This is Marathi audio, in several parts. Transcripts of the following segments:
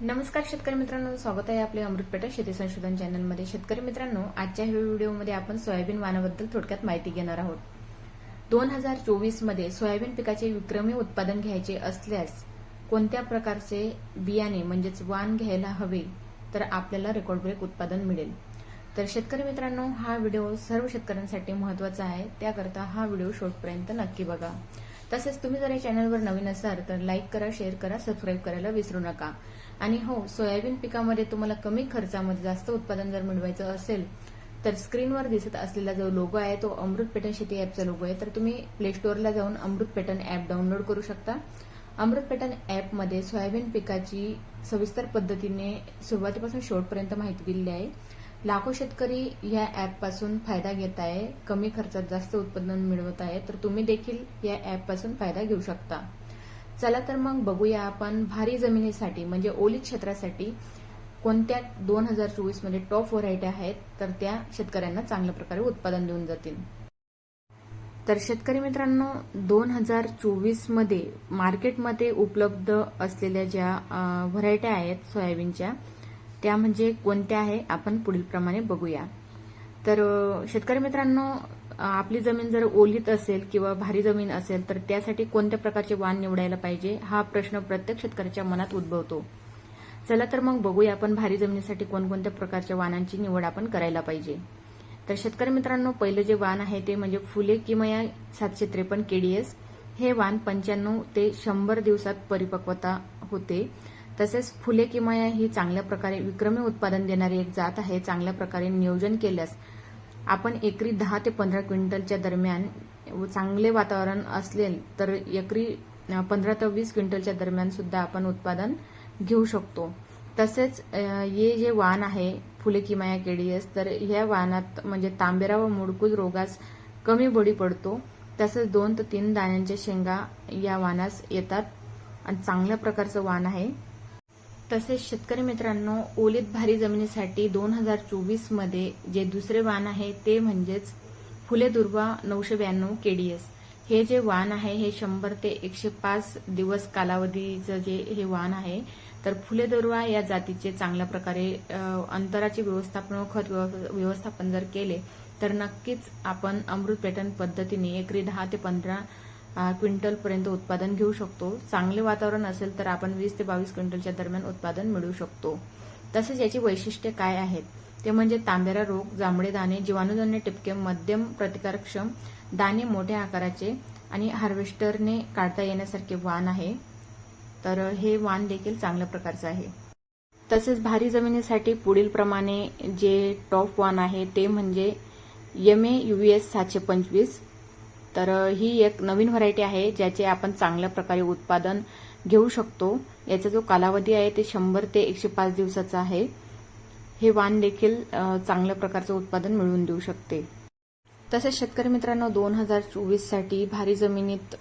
नमस्कार शेतकरी मित्रांनो स्वागत आहे आपले अमृतपेटा शेती संशोधन चॅनलमध्ये. शेतकरी मित्रांनो आजच्या व्हिडिओमध्ये आपण सोयाबीन वाणाबद्दल थोडक्यात माहिती घेणार आहोत. दोन हजार चोवीसमध्ये सोयाबीन पिकाचे विक्रमी उत्पादन घ्यायचे असल्यास कोणत्या प्रकारचे बियाणे म्हणजेच वाण घ्यायला हवे तर आपल्याला रेकॉर्ड ब्रेक उत्पादन मिळेल. तर शेतकरी मित्रांनो हा व्हिडिओ सर्व शेतकऱ्यांसाठी महत्त्वाचा आहे. त्याकरता हा व्हिडिओ शेवटपर्यंत नक्की बघा. तसेच तुम्ही जर या चॅनलवर नवीन असाल तर लाईक करा शेअर करा सबस्क्राईब करायला विसरू नका. आणि हो सोयाबीन पिकामध्ये तुम्हाला कमी खर्चामध्ये जास्त उत्पादन जर मिळवायचं असेल तर स्क्रीनवर दिसत असलेला जो लोगो आहे तो अमृत पेटन शेती ॲपचा लोगो आहे. तर तुम्ही प्ले स्टोअरला जाऊन अमृत पेटन ॲप डाउनलोड करू शकता. अमृत पेटन ॲपमध्ये सोयाबीन पिकाची सविस्तर पद्धतीने सुरुवातीपासून शेवटपर्यंत माहिती दिलेली आहे. लाखो शेतकरी या ॲपपासून फायदा घेत आहे कमी खर्चात जास्त उत्पादन मिळवत आहे तर तुम्ही देखील या ॲपपासून फायदा घेऊ शकता. चला तर मग बघूया आपण भारी जमिनीसाठी म्हणजे ओली क्षेत्रासाठी कोणत्या दोन हजार चोवीसमध्ये टॉप व्हरायटी आहेत तर त्या शेतकऱ्यांना चांगल्या प्रकारे उत्पादन देऊन जातील. तर शेतकरी मित्रांनो दोन हजार चोवीसमध्ये मार्केटमध्ये उपलब्ध असलेल्या ज्या व्हरायट्या आहेत सोयाबीनच्या त्या म्हणजे कोणत्या आहे आपण पुढील प्रमाणे बघूया. तर शेतकरी मित्रांनो आपली जमीन जर ओलीत असेल किंवा भारी जमीन असेल तर त्यासाठी कोणत्या प्रकारचे वाण निवडायला पाहिजे हा प्रश्न प्रत्येक शेतकऱ्याच्या मनात उद्भवतो. चला तर मग बघूया आपण भारी जमिनीसाठी कोणकोणत्या प्रकारच्या वाणांची निवड आपण करायला पाहिजे. तर शेतकरी मित्रांनो पहिलं जे वाण आहे ते म्हणजे फुले किमया सातशे त्रेपन्न केडीएस. हे वाण पंच्याण्णव ते शंभर दिवसात परिपक्वता होते. तसेच फुले किमया ही चांगल्या प्रकारे विक्रमी उत्पादन देणारी एक जात आहे चांगल्या प्रकारे नियोजन केल्यास आपण एकरी दहा ते पंधरा क्विंटलच्या दरम्यान चांगले वातावरण असेल तर एकरी पंधरा ते वीस क्विंटलच्या दरम्यान सुद्धा आपण उत्पादन घेऊ शकतो. तसेच हे जे वाण आहे फुले किमाया केडीएस तर ह्या वाहनात म्हणजे तांबेरा व मुडकूज रोगास कमी बळी पडतो. तसेच दोन ते तीन दाण्यांच्या शेंगा या वाहनास येतात. आणि चांगल्या प्रकारचं वाण आहे. तसेच शेतकरी मित्रांनो ओलीत भारी जमिनीसाठी दोन हजार चोवीसमध्ये जे दुसरे वाण आहे ते म्हणजेच फुले दुर्वा नऊशे ब्याण्णव केडीएस हे जे वाण आहे हे शंभर ते एकशे पाच दिवस कालावधीचं जे हे वाण आहे तर फुले दुर्वा या जातीचे चांगल्या प्रकारे अंतराचे व्यवस्थापन व खत व्यव- व्यवस्थापन जर केले तर नक्कीच आपण अमृत पॅटर्न पद्धतीने एकरी दहा ते पंधरा क्विंटलपर्यंत उत्पादन घेऊ शकतो. चांगले वातावरण असेल तर आपण वीस ते बावीस क्विंटलच्या दरम्यान उत्पादन मिळवू शकतो. तसेच याची वैशिष्ट्ये काय आहेत? ते म्हणजे तांबेरा रोग जांभळे दाणे जीवाणूजन्य टिपके मध्यम प्रतिकारक्षम दाणे मोठ्या आकाराचे आणि हार्वेस्टरने काढता येण्यासारखे वाण आहे. तर हे वाण देखील चांगल्या प्रकारचं आहे. तसेच भारी जमिनीसाठी पुढील प्रमाणे जे टॉप वाण आहे ते म्हणजे एम ए यू एस सातशे पंचवीस तर ही एक नवीन व्हरायटी आहे ज्याचे आपण चांगल्या प्रकारे उत्पादन घेऊ शकतो. याचा जो कालावधी आहे ते शंभर ते एकशे पाच दिवसाचा आहे. हे वाण देखील चांगल्या प्रकारचं उत्पादन मिळवून देऊ शकते. तसेच शेतकरी मित्रांनो दोन हजार चोवीससाठी भारी जमिनीत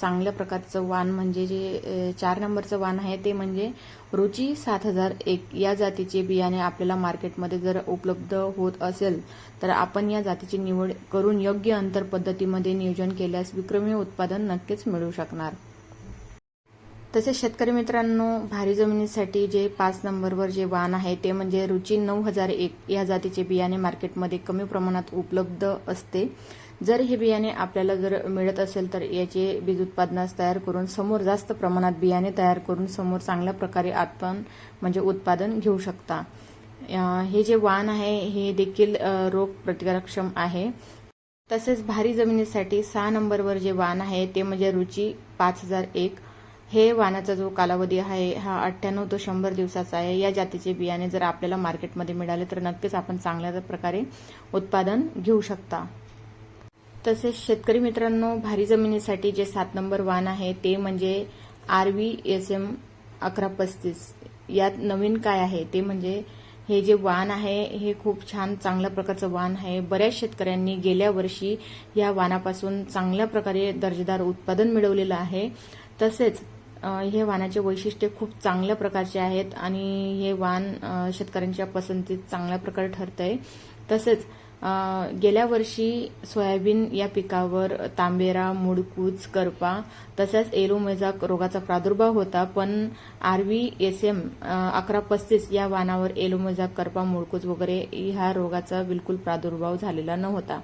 चांगल्या प्रकारचं वाण म्हणजे जे चार नंबरचं वाण आहे ते म्हणजे रुची सात हजार एक. या जातीचे बियाणे आपल्याला मार्केटमध्ये जर उपलब्ध होत असेल तर आपण या जातीची निवड करून योग्य अंतर पद्धतीमध्ये नियोजन केल्यास विक्रमी उत्पादन नक्कीच मिळू शकणार. तसेच शेतकरी मित्रांनो भारी जमिनीसाठी जे पाच नंबरवर जे वाण आहे ते म्हणजे रुची नऊ हजार एक या जातीचे बियाणे मार्केटमध्ये कमी प्रमाणात उपलब्ध असते. जर हे बियाणे आपल्याला जर मिळत असेल तर याचे बीज उत्पादनास तयार करून समोर जास्त प्रमाणात बियाणे तयार करून समोर चांगल्या प्रकारे आपण म्हणजे उत्पादन घेऊ शकता. हे जे वाण आहे हे देखील रोग प्रतिकारक्षम आहे. तसेच भारी जमिनीसाठी सहा नंबरवर जे वाण आहे ते म्हणजे रुची पाच हजार एक. हे वाणाचा जो कालावधी आहे हा अठ्ठ्याण्णव ते शंभर दिवसाचा आहे. या जातीचे बियाणे जर आपल्याला मार्केटमध्ये मिळाले तर नक्कीच आपण चांगल्या प्रकारे उत्पादन घेऊ शकता. तसेच शेतकरी मित्रांनो भारी जमिनीसाठी जे सात नंबर वाण आहे ते म्हणजे आर व्ही एस एम अकरा पस्तीस. यात नवीन काय आहे? ते म्हणजे हे जे वाण आहे हे खूप छान चांगल्या प्रकारचं वाण आहे. बऱ्याच शेतकऱ्यांनी गेल्या वर्षी या वाणापासून चांगल्या प्रकारे दर्जेदार उत्पादन मिळवलेलं आहे. तसेच हे वाणाचे वैशिष्ट्य खूप चांगल्या प्रकारचे आहेत आणि हे वाण शेतकऱ्यांच्या पसंतीत चांगल्या प्रकारे ठरत आहे तसेच गेल्या वर्षी सोयाबीन या पिकावर तांबेरा मुडकूच करपा तसेच एलोमेजा रोगाचा प्रादुर्भाव होता पण आर व्ही एस एम अकरा पस्तीस या वाणावर एलोमेजा करपा मुडकूच वगैरे ह्या रोगाचा बिलकुल प्रादुर्भाव झालेला नव्हता.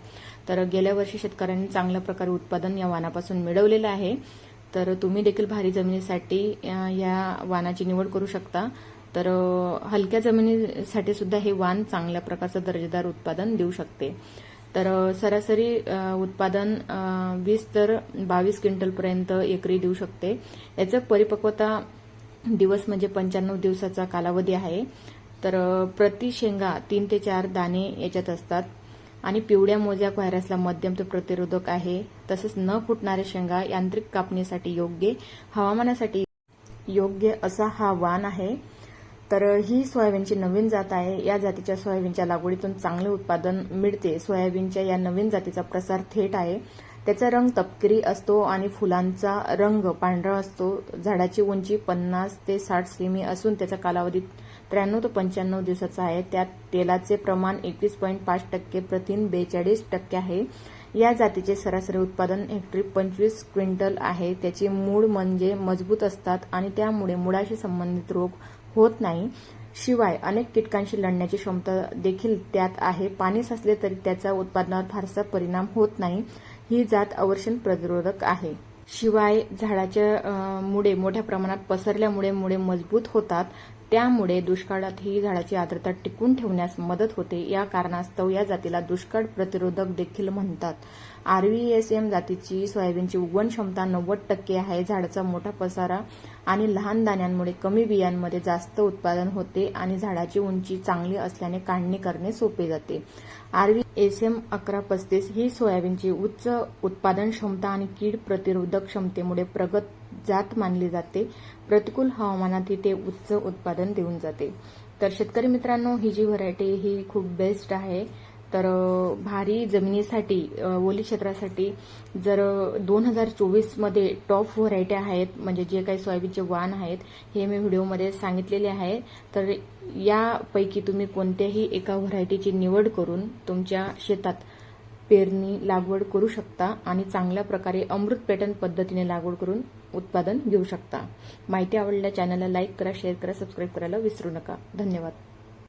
तर गेल्या वर्षी शेतकऱ्यांनी चांगल्या प्रकारे उत्पादन या वाणापासून मिळवलेलं आहे. तर तुम्ही देखील भारी जमिनीसाठी या वानाची निवड करू शकता. तर हलक्या जमिनीसाठी सुद्धा हे वाण चांगल्या प्रकारचं दर्जेदार उत्पादन देऊ शकते. तर सरासरी उत्पादन वीस तर बावीस क्विंटलपर्यंत एकरी देऊ शकते. याचं परिपक्वता दिवस म्हणजे पंच्याण्णव दिवसाचा कालावधी आहे. तर प्रति शेंगा तीन ते चार दाणे याच्यात असतात. आणि पिवळ्या मोजॅक व्हायरसला मध्यम ते प्रतिरोधक आहे. तसंच न फुटणाऱ्या शेंगा यांत्रिक कापणीसाठी योग्य हवामानासाठी योग्य असा हा वाण आहे. तर ही सोयाबीनची नवीन जात आहे. या जातीच्या सोयाबीनच्या लागवडीतून चांगले उत्पादन मिळते. सोयाबीनच्या या नवीन जातीचा प्रसार थेट आहे. त्याचा रंग तपकिरी असतो आणि फुलांचा रंग पांढरा असतो. झाडाची उंची पन्नास ते साठ सेमी असून त्याचा कालावधी त्र्याण्णव ते पंच्याण्णव दिवसाचा आहे. त्यात तेलाचे प्रमाण एकवीस पॉईंट पाच टक्के प्रथिन बेचाळीस टक्के आहे. या जातीचे सरासरी उत्पादन हेक्टरी पंचवीस क्विंटल आहे. त्याची मूळ म्हणजे मजबूत असतात आणि त्यामुळे मुळाशी संबंधित रोग होत नाही. शिवाय अनेक कीटकांशी लढण्याची क्षमता देखील त्यात आहे. पाणी साचले तरी त्याचा उत्पादनावर फारसा परिणाम होत नाही. ही जात अवर्षण प्रतिरोधक आहे. शिवाय झाडाच्या अं, मुळे मोठ्या प्रमाणात पसरल्यामुळे मुळे मजबूत होतात. त्यामुळे दुष्काळात ही झाडाची आर्द्रता टिकून ठेवण्यास मदत होते. या कारणास्तव या जातीला दुष्काळ प्रतिरोधक देखील म्हणतात. आरव्हीएसएम जातीची सोयाबीनची उगवण क्षमता नव्वद टक्के आहे. झाडाचा मोठा पसारा आणि लहान दाण्यांमुळे कमी बियांमध्ये जास्त उत्पादन होते आणि झाडाची उंची चांगली असल्याने काढणी करणे सोपे जाते. आरव्ही एस एम अकरा पस्तीस ही सोयाबीनची उच्च उत्पादन क्षमता आणि कीड प्रतिरोधक क्षमतेमुळे प्रगत जात मानली जाते. प्रतिकूल हवामानातही ते उच्च उत्पादन देऊन जाते. तर शेतकरी मित्रांनो ही जी व्हरायटी ही खूप बेस्ट आहे. तर भारी जमिनीसाठी ओली क्षेत्रासाठी जर दोन हजार चोवीसमध्ये टॉप व्हरायटी आहेत म्हणजे जे काही सोयाबीनचे वाण आहेत हे मी व्हिडिओमध्ये सांगितलेले आहे. तर यापैकी तुम्ही कोणत्याही एका व्हरायटीची निवड करून तुमच्या शेतात पेरणी लागवड करू शकता आणि चांगल्या प्रकारे अमृत पॅटर्न पद्धतीने लागवड करून उत्पादन घेऊ शकता. माहिती आवडल्या चॅनलला लाईक करा शेअर करा सबस्क्राईब करायला विसरू नका. धन्यवाद.